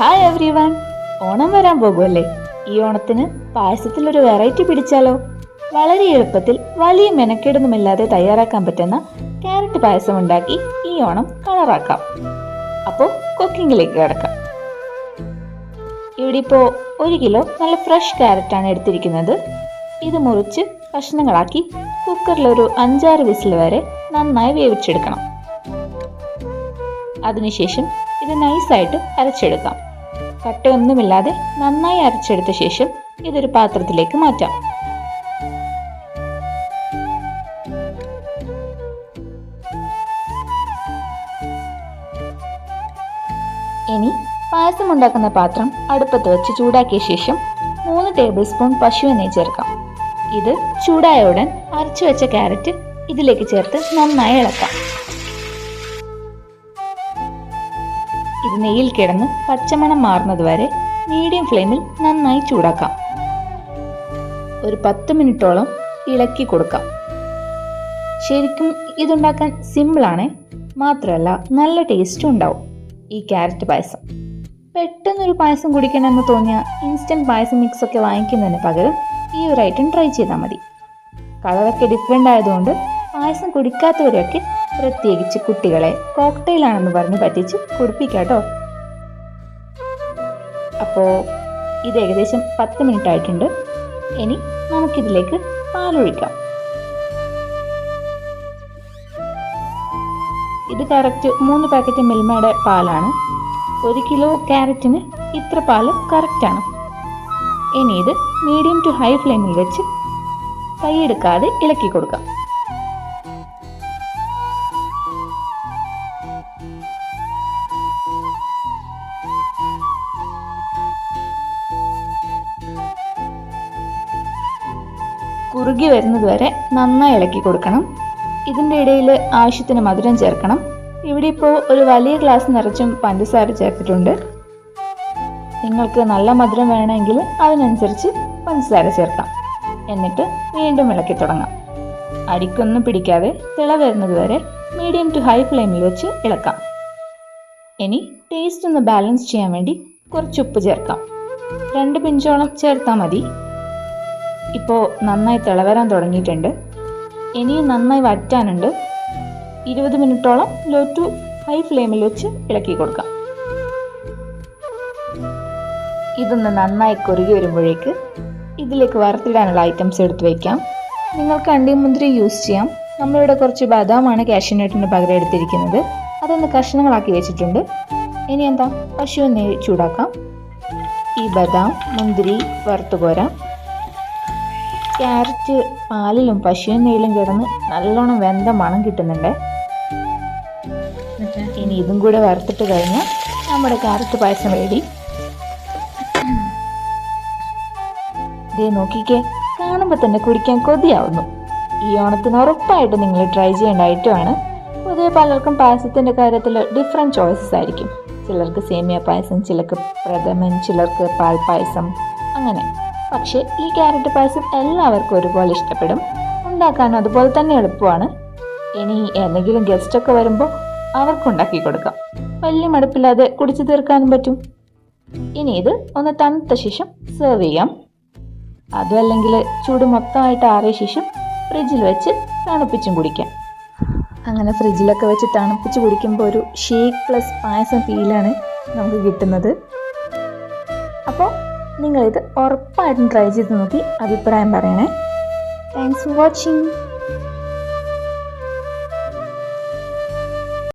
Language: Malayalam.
ഹായ് എവ്രി വൺ ഓണം വരാൻ പോകുമല്ലേ ഈ ഓണത്തിന് പായസത്തിൽ ഒരു വെറൈറ്റി പിടിച്ചാലോ? വളരെ എളുപ്പത്തിൽ വലിയ മെനക്കേടൊന്നുമില്ലാതെ തയ്യാറാക്കാൻ പറ്റുന്ന ക്യാരറ്റ് പായസം ഉണ്ടാക്കി ഈ ഓണം കളറാക്കാം. അപ്പോൾ കുക്കിങ്ങിലേക്ക് കിടക്കാം. ഇവിടെ ഇപ്പോൾ ഒരു കിലോ നല്ല ഫ്രഷ് ക്യാരറ്റാണ് എടുത്തിരിക്കുന്നത്. ഇത് മുറിച്ച് കഷ്ണങ്ങളാക്കി കുക്കറിൽ ഒരു അഞ്ചാറ് വിസിൽ വരെ നന്നായി വേവിച്ചെടുക്കണം. അതിനുശേഷം ഇത് നൈസായിട്ട് അരച്ചെടുക്കാം. കട്ടയൊന്നുമില്ലാതെ നന്നായി അരച്ചെടുത്ത ശേഷം ഇതൊരു പാത്രത്തിലേക്ക് മാറ്റാം. ഇനി പായസം ഉണ്ടാക്കുന്ന പാത്രം അടുപ്പത്ത് വെച്ച് ചൂടാക്കിയ ശേഷം മൂന്ന് ടേബിൾ സ്പൂൺ പശു ചേർക്കാം. ഇത് ചൂടായ ഉടൻ അരച്ചു വെച്ച ക്യാരറ്റ് ഇതിലേക്ക് ചേർത്ത് നന്നായി ഇളക്കാം. ഇത് നെയ്യിൽ കിടന്ന് പച്ചമണം മാറുന്നത് വരെ മീഡിയം ഫ്ലെയിമിൽ നന്നായി ചൂടാക്കാം. ഒരു പത്ത് മിനിറ്റോളം ഇളക്കി കൊടുക്കാം. ശരിക്കും ഇതുണ്ടാക്കാൻ സിമ്പിളാണ് മാത്രമല്ല നല്ല ടേസ്റ്റും ഉണ്ടാവും. ഈ ക്യാരറ്റ് പായസം. പെട്ടെന്നൊരു പായസം കുടിക്കണമെന്ന് തോന്നിയ ഇൻസ്റ്റന്റ് പായസം മിക്സ് ഒക്കെ വാങ്ങിക്കുന്നതിന് പകരം ഈ ഒരു ഐറ്റം ട്രൈ ചെയ്താൽ മതി. കളറൊക്കെ ഡിഫറെന്റ് ആയതുകൊണ്ട് പായസം കുടിക്കാത്തവരെയൊക്കെ പ്രത്യേകിച്ച് കുട്ടികളെ കോക്ടെയിലാണെന്ന് പറഞ്ഞ് പറ്റിച്ച് കുടിപ്പിക്കാട്ടോ. അപ്പോൾ ഇത് ഏകദേശം പത്ത് മിനിറ്റ് ആയിട്ടുണ്ട് ഇനി നമുക്കിതിലേക്ക് പാലൊഴിക്കാം. ഇത് കറക്റ്റ് മൂന്ന് പാക്കറ്റ് മിൽമയുടെ പാലാണ്. ഒരു കിലോ ക്യാരറ്റിന് ഇത്ര പാൽ കറക്റ്റാണ്. ഇനി ഇത് മീഡിയം ടു ഹൈ ഫ്ലെയിമിൽ വെച്ച് കൈയെടുക്കാതെ ഇളക്കി കൊടുക്കാം. കുറുകി വരുന്നത് വരെ നന്നായി ഇളക്കി കൊടുക്കണം. ഇതിന്റെ ഇടയിൽ ആവശ്യത്തിന് മധുരം ചേർക്കണം. ഇവിടെ ഇപ്പോൾ ഒരു വലിയ ഗ്ലാസ് നിറച്ചും പഞ്ചസാര ചേർത്തിട്ടുണ്ട്. നിങ്ങൾക്ക് നല്ല മധുരം വേണമെങ്കിൽ അതിനനുസരിച്ച് പഞ്ചസാര ചേർക്കാം. എന്നിട്ട് വീണ്ടും ഇളക്കി തുടങ്ങാം. അരിക്കൊന്നും പിടിക്കാതെ തിള വരുന്നത് വരെ മീഡിയം ടു ഹൈ ഫ്ലെയിമിൽ വെച്ച് ഇളക്കാം. ഇനി ടേസ്റ്റ് ഒന്ന് ബാലൻസ് ചെയ്യാൻ വേണ്ടി കുറച്ച് ഉപ്പ് ചേർക്കാം. രണ്ട് പിഞ്ചോളം ചേർത്താൽ മതി. ഇപ്പോൾ നന്നായി തിളവരാൻ തുടങ്ങിയിട്ടുണ്ട്. ഇനിയും നന്നായി വറ്റാനുണ്ട്. ഇരുപത് മിനിറ്റോളം ലോ ടു ഹൈ ഫ്ലെയിമിൽ വെച്ച് ഇളക്കി കൊടുക്കാം. ഇതൊന്ന് നന്നായി കുറുകി വരുമ്പോഴേക്ക് ഇതിലേക്ക് വറുത്തിടാനുള്ള ഐറ്റംസ് എടുത്ത് വയ്ക്കാം നിങ്ങൾക്ക് അണ്ടിമുന്തിരി യൂസ് ചെയ്യാം. നമ്മളിവിടെ കുറച്ച് ബദാമാണ് കാഷ്യൂനട്ടിന് പകരം എടുത്തിരിക്കുന്നത്. അതൊന്ന് കഷ്ണങ്ങളാക്കി വെച്ചിട്ടുണ്ട്. ഇനി എന്താ? പശു നെയ്യ് ചൂടാക്കാം. ഈ ബദാം മുന്തിരി വറുത്തു പോരാം ക്യാരറ്റ് പാലിലും പശുവിൻ നെയ്യിലും കിടന്ന് നല്ലോണം വെന്ത മണം കിട്ടുന്നുണ്ട്. ഇനി ഇതും കൂടെ വറുത്തിട്ട് കഴിഞ്ഞാൽ നമ്മുടെ ക്യാരറ്റ് പായസം റെഡി ഇതേ നോക്കിക്കേ കാണുമ്പോൾ തന്നെ കുടിക്കാൻ കൊതിയാവുന്നു. ഈ ഓണത്തിന് ഉറപ്പായിട്ട് നിങ്ങൾ ട്രൈ ചെയ്യേണ്ട ഐറ്റമാണ് പൊതുവെ പലർക്കും പായസത്തിന്റെ കാര്യത്തിൽ ഡിഫറെന്റ് ചോയ്സസ് ആയിരിക്കും. ചിലർക്ക് സേമിയ പായസം ചിലർക്ക് പ്രഥമൻ ചിലർക്ക് പാൽ പായസം അങ്ങനെ. പക്ഷേ ഈ ക്യാരറ്റ് പായസം എല്ലാവർക്കും ഒരുപോലെ ഇഷ്ടപ്പെടും. ഉണ്ടാക്കാൻ അതുപോലെ തന്നെ എളുപ്പമാണ്. ഇനി എന്തെങ്കിലും ഗസ്റ്റൊക്കെ വരുമ്പോൾ അവർക്കുണ്ടാക്കി കൊടുക്കാം. വലിയ മടുപ്പില്ലാതെ കുടിച്ചു തീർക്കാനും പറ്റും. ഇനി ഇത് ഒന്ന് തണുത്ത ശേഷം സെർവ് ചെയ്യാം. അതുമല്ലെങ്കിൽ ചൂട് മൊത്തമായിട്ട് ആറിയ ശേഷം ഫ്രിഡ്ജിൽ വെച്ച് തണുപ്പിച്ചും കുടിക്കാം. അങ്ങനെ ഫ്രിഡ്ജിലൊക്കെ വെച്ച് തണുപ്പിച്ച് കുടിക്കുമ്പോൾ ഒരു ഷേക്ക് പ്ലസ് പായസം ഫീലാണ് നമുക്ക് കിട്ടുന്നത്. അപ്പോൾ നിങ്ങളിത് ഉറപ്പായിട്ടും ട്രൈ ചെയ്ത് നോക്കി അഭിപ്രായം പറയണേ. Thanks for watching